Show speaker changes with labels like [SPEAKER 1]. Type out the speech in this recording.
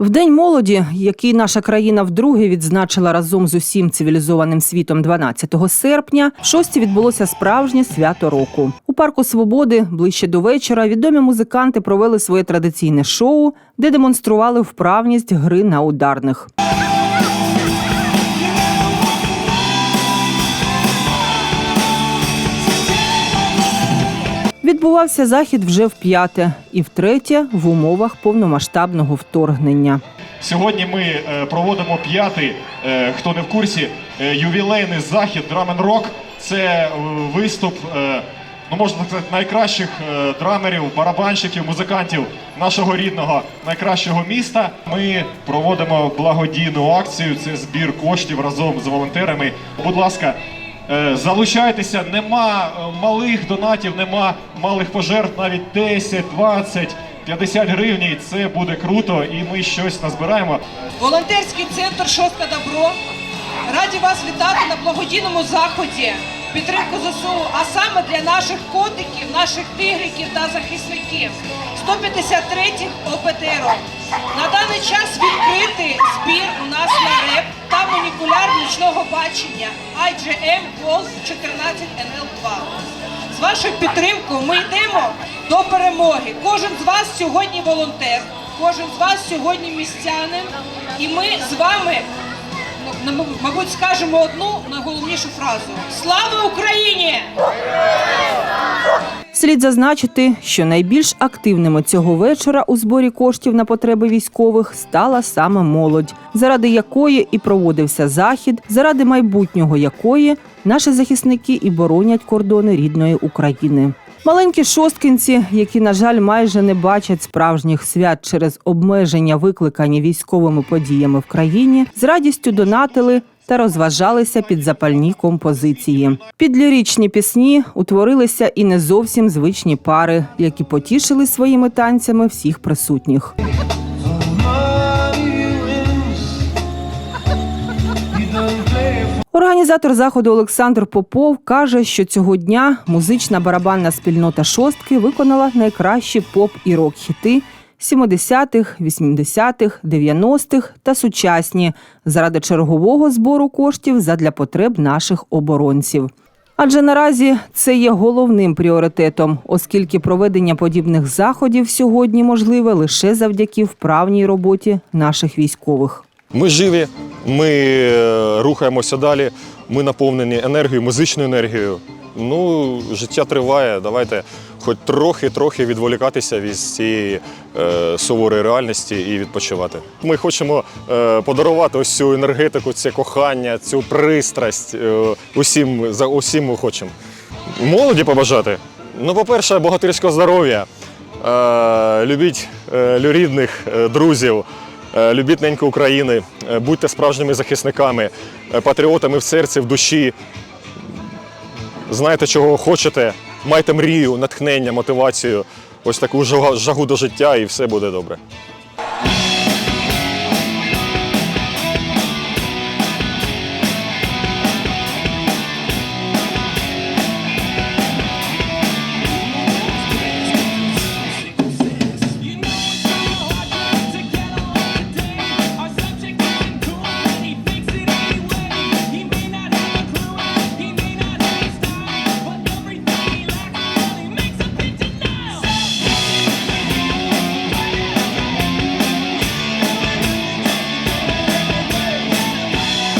[SPEAKER 1] В День молоді, який наша країна вдруге відзначила разом з усім цивілізованим світом 12 серпня, шості відбулося справжнє свято року. У парку Свободи ближче до вечора відомі музиканти провели своє традиційне шоу, де демонстрували вправність гри на ударних. Відбувався захід вже вп'яте і втретє в умовах повномасштабного вторгнення.
[SPEAKER 2] Сьогодні ми е, проводимо п'ятий, е, хто не в курсі, е, ювілейний захід Rock. Це виступ, ну можна сказати, найкращих драмерів, барабанщиків, музикантів нашого рідного найкращого міста. Ми проводимо благодійну акцію. Це збір коштів разом з волонтерами. Будь ласка. Е, Залучайтеся, нема е, малих донатів, нема малих пожертв, навіть 10, 20, 50 гривень. Це буде круто, і ми щось назбираємо.
[SPEAKER 3] Волонтерський центр Шостка Добро. Раді вас вітати на благодійному заході підтримку ЗСУ, а саме для наших котиків, наших тигриків та захисників 153 ОПТР. На даний час відкритий збір у нас на нічного бачення IGM Gold 14NL2. З вашою підтримкою ми йдемо до перемоги. Кожен з вас сьогодні волонтер, кожен з вас сьогодні містянин, і ми з вами, мабуть, скажемо одну найголовнішу фразу: Слава Україні!
[SPEAKER 1] Слід зазначити, що найбільш активними цього вечора у зборі коштів на потреби військових стала саме молодь, заради якої і проводився захід, заради майбутнього якої наші захисники і боронять кордони рідної України. Маленькі шосткинці, які, на жаль, майже не бачать справжніх свят через обмеження, викликані військовими подіями в країні, з радістю донатили та розважалися під запальні композиції. Під ліричні пісні утворилися і не зовсім звичні пари, які потішили своїми танцями всіх присутніх. Організатор заходу Олександр Попов каже, що цього дня музична барабанна спільнота шостки виконала найкращі поп і рок-хіти 70-х, 80-х, 90-х та сучасні заради чергового збору коштів задля потреб наших оборонців. Адже наразі це є головним пріоритетом, оскільки проведення подібних заходів сьогодні можливе лише завдяки вправній роботі наших військових.
[SPEAKER 4] Ми живі, ми е, рухаємося далі, ми наповнені енергією, музичною енергією. Ну, життя триває. Давайте хоч трохи-трохи відволікатися від цієї е, суворої реальності і відпочивати. Ми хочемо е, подарувати ось цю енергетику, це кохання, цю пристрасть е, усім, за усім ми хочемо. Молоді побажати. Ну, по-перше, богатирського здоров'я. Е, любіть е, рідних, е, друзів. Е, Любіть неньку України, е, будьте справжніми захисниками, е, патріотами в серці, в душі. Знайте, чого хочете, майте мрію, натхнення, мотивацію, ось таку жагу до життя, і все буде добре.